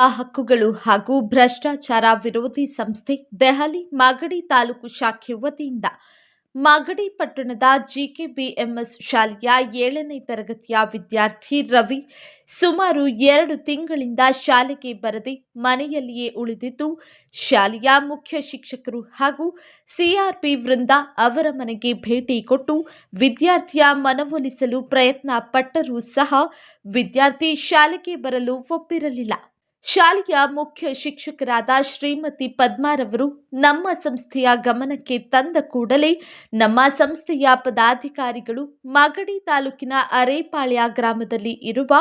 ಆ ಹಕ್ಕುಗಳು ಹಾಗೂ ಭ್ರಷ್ಟಾಚಾರ ವಿರೋಧಿ ಸಂಸ್ಥೆ ದೆಹಲಿ ಮಾಗಡಿ ತಾಲೂಕು ಶಾಖೆ ವತಿಯಿಂದ ಮಾಗಡಿ ಪಟ್ಟಣದ ಜಿಕೆಬಿಎಂಎಸ್ ಶಾಲೆಯ ಏಳನೇ ತರಗತಿಯ ವಿದ್ಯಾರ್ಥಿ ರವಿ ಸುಮಾರು ಎರಡು ತಿಂಗಳಿಂದ ಶಾಲೆಗೆ ಬರದೆ ಮನೆಯಲ್ಲಿಯೇ ಉಳಿದಿದ್ದು, ಶಾಲೆಯ ಮುಖ್ಯ ಶಿಕ್ಷಕರು ಹಾಗೂ ಸಿಆರ್ಪಿ ವೃಂದ ಅವರ ಮನೆಗೆ ಭೇಟಿ ಕೊಟ್ಟು ವಿದ್ಯಾರ್ಥಿಯ ಮನವೊಲಿಸಲು ಪ್ರಯತ್ನ ಪಟ್ಟರೂ ಸಹ ವಿದ್ಯಾರ್ಥಿ ಶಾಲೆಗೆ ಬರಲು ಒಪ್ಪಿರಲಿಲ್ಲ. ಶಾಲೆಯ ಮುಖ್ಯ ಶಿಕ್ಷಕರಾದ ಶ್ರೀಮತಿ ಪದ್ಮಾರವರು ನಮ್ಮ ಸಂಸ್ಥೆಯ ಗಮನಕ್ಕೆ ತಂದ ಕೂಡಲೇ ನಮ್ಮ ಸಂಸ್ಥೆಯ ಪದಾಧಿಕಾರಿಗಳು ಮಾಗಡಿ ತಾಲೂಕಿನ ಅರೇಪಾಳ್ಯ ಗ್ರಾಮದಲ್ಲಿ ಇರುವ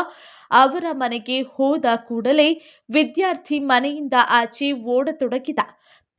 ಅವರ ಮನೆಗೆ ಹೋದ ಕೂಡಲೇ ವಿದ್ಯಾರ್ಥಿ ಮನೆಯಿಂದ ಆಚೆ ಓಡತೊಡಗಿದ.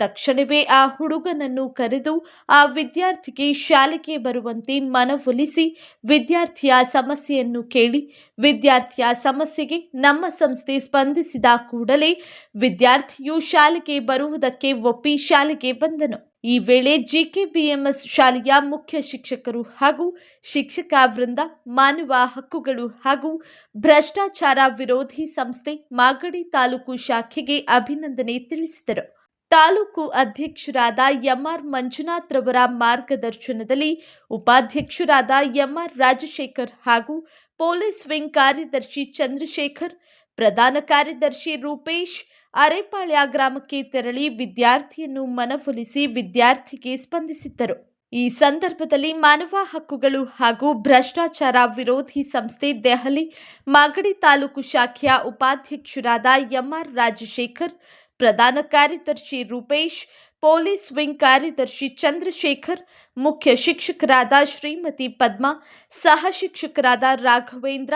ತಕ್ಷಣವೇ ಆ ಹುಡುಗನನ್ನು ಕರೆದು ಆ ವಿದ್ಯಾರ್ಥಿಗೆ ಶಾಲೆಗೆ ಬರುವಂತೆ ಮನವೊಲಿಸಿ ವಿದ್ಯಾರ್ಥಿಯ ಸಮಸ್ಯೆಯನ್ನು ಕೇಳಿ, ವಿದ್ಯಾರ್ಥಿಯ ಸಮಸ್ಯೆಗೆ ನಮ್ಮ ಸಂಸ್ಥೆ ಸ್ಪಂದಿಸಿದ ಕೂಡಲೇ ವಿದ್ಯಾರ್ಥಿಯು ಶಾಲೆಗೆ ಬರುವುದಕ್ಕೆ ಒಪ್ಪಿ ಶಾಲೆಗೆ ಬಂದನು. ಈ ವೇಳೆ ಜಿಕೆಬಿಎಂಎಸ್ ಶಾಲೆಯ ಮುಖ್ಯ ಶಿಕ್ಷಕರು ಹಾಗೂ ಶಿಕ್ಷಕ ವೃಂದ, ಮಾನವ ಹಕ್ಕುಗಳು ಹಾಗೂ ಭ್ರಷ್ಟಾಚಾರ ವಿರೋಧಿ ಸಂಸ್ಥೆ ಮಾಗಡಿ ತಾಲೂಕು ಶಾಖೆಗೆ ಅಭಿನಂದನೆ ತಿಳಿಸಿದರು. ತಾಲೂಕು ಅಧ್ಯಕ್ಷರಾದ ಎಂಆರ್ ಮಂಜುನಾಥ್ ರವರ ಮಾರ್ಗದರ್ಶನದಲ್ಲಿ ಉಪಾಧ್ಯಕ್ಷರಾದ ಎಂಆರ್ ರಾಜಶೇಖರ್ ಹಾಗೂ ಪೊಲೀಸ್ ವಿಂಗ್ ಕಾರ್ಯದರ್ಶಿ ಚಂದ್ರಶೇಖರ್, ಪ್ರಧಾನ ಕಾರ್ಯದರ್ಶಿ ರೂಪೇಶ್, ಅರೆಪಾಳ್ಯ ಗ್ರಾಮಕ್ಕೆ ತೆರಳಿ ವಿದ್ಯಾರ್ಥಿಯನ್ನು ಮನವೊಲಿಸಿ ವಿದ್ಯಾರ್ಥಿಗೆ ಸ್ಪಂದಿಸಿದ್ದರು. ಈ ಸಂದರ್ಭದಲ್ಲಿ ಮಾನವ ಹಕ್ಕುಗಳು ಹಾಗೂ ಭ್ರಷ್ಟಾಚಾರ ವಿರೋಧಿ ಸಂಸ್ಥೆ ದೆಹಲಿ, ಮಾಗಡಿ ತಾಲೂಕು ಶಾಖೆಯ ಉಪಾಧ್ಯಕ್ಷರಾದ ಎಂಆರ್ ರಾಜಶೇಖರ್ ಪ್ರಧಾನ ಕಾರ್ಯದರ್ಶಿ ರೂಪೇಶ್, ಪೊಲೀಸ್ ವಿಂಗ್ ಕಾರ್ಯದರ್ಶಿ ಚಂದ್ರಶೇಖರ್, ಮುಖ್ಯ ಶಿಕ್ಷಕರಾದ ಶ್ರೀಮತಿ ಪದ್ಮಾ, ಸಹ ಶಿಕ್ಷಕರಾದ ರಾಘವೇಂದ್ರ,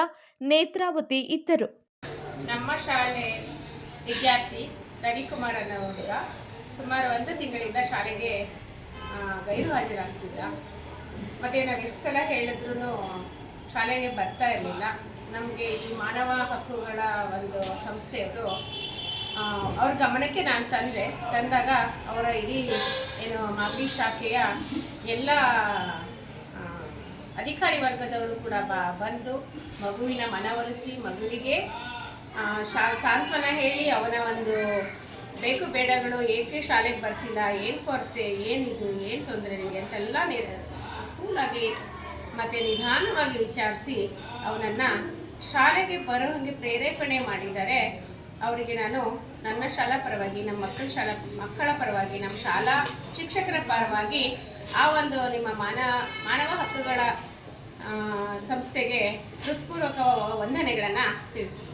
ನೇತ್ರಾವತಿ ಇದ್ದರು. ನಮ್ಮ ಶಾಲೆ ವಿದ್ಯಾರ್ಥಿ ರವಿಕುಮಾರ್ ಅನ್ನೋ ಹುಡುಗ ಸುಮಾರು ಒಂದು ತಿಂಗಳಿಂದ ಶಾಲೆಗೆ ಗೈರು ಹಾಜರಾಗ್ತಿದ್ದ ಮತ್ತು ನಾವು ಎಷ್ಟು ಸಲ ಹೇಳಿದ್ರು ಶಾಲೆಗೆ ಬರ್ತಾ ಇರಲಿಲ್ಲ. ನಮಗೆ ಈ ಮಾನವ ಹಕ್ಕುಗಳ ಒಂದು ಸಂಸ್ಥೆಯವರು ಅವ್ರ ಗಮನಕ್ಕೆ ನಾನು ತಂದೆ, ತಂದಾಗ ಅವರ ಇಡೀ ಏನು ಮಾಗಡಿ ಶಾಖೆಯ ಎಲ್ಲ ಅಧಿಕಾರಿ ವರ್ಗದವರು ಕೂಡ ಬಂದು ಮಗುವಿನ ಮನವೊಲಿಸಿ ಮಗುವಿಗೆ ಶಾ, ಸಾಂತ್ವನ ಹೇಳಿ ಅವನ ಒಂದು ಬೇಕು ಬೇಡಗಳು ಏಕೆ ಶಾಲೆಗೆ ಬರ್ತಿಲ್ಲ, ಏನು ಕೊರತೆ, ಏನಿದು, ಏನು ತೊಂದರೆ ನಿಮಗೆ ಅಂತೆಲ್ಲ ಕೂಲಾಗಿ ಮತ್ತು ನಿಧಾನವಾಗಿ ವಿಚಾರಿಸಿ ಅವನನ್ನು ಶಾಲೆಗೆ ಬರೋ ಹಾಗೆ ಪ್ರೇರೇಪಣೆ ಮಾಡಿದ್ದಾರೆ. ಅವರಿಗೆ ನಾನು ನನ್ನ ಶಾಲಾ ಪರವಾಗಿ, ನಮ್ಮ ಮಕ್ಕಳ ಶಾಲಾ, ಮಕ್ಕಳ ಪರವಾಗಿ, ನಮ್ಮ ಶಾಲಾ ಶಿಕ್ಷಕರ ಪರವಾಗಿ ಆ ಒಂದು ನಿಮ್ಮ ಮಾನ, ಮಾನವ ಹಕ್ಕುಗಳ ಸಂಸ್ಥೆಗೆ ಹೃತ್ಪೂರ್ವಕ ವಂದನೆಗಳನ್ನು ತಿಳಿಸ್ತೀನಿ.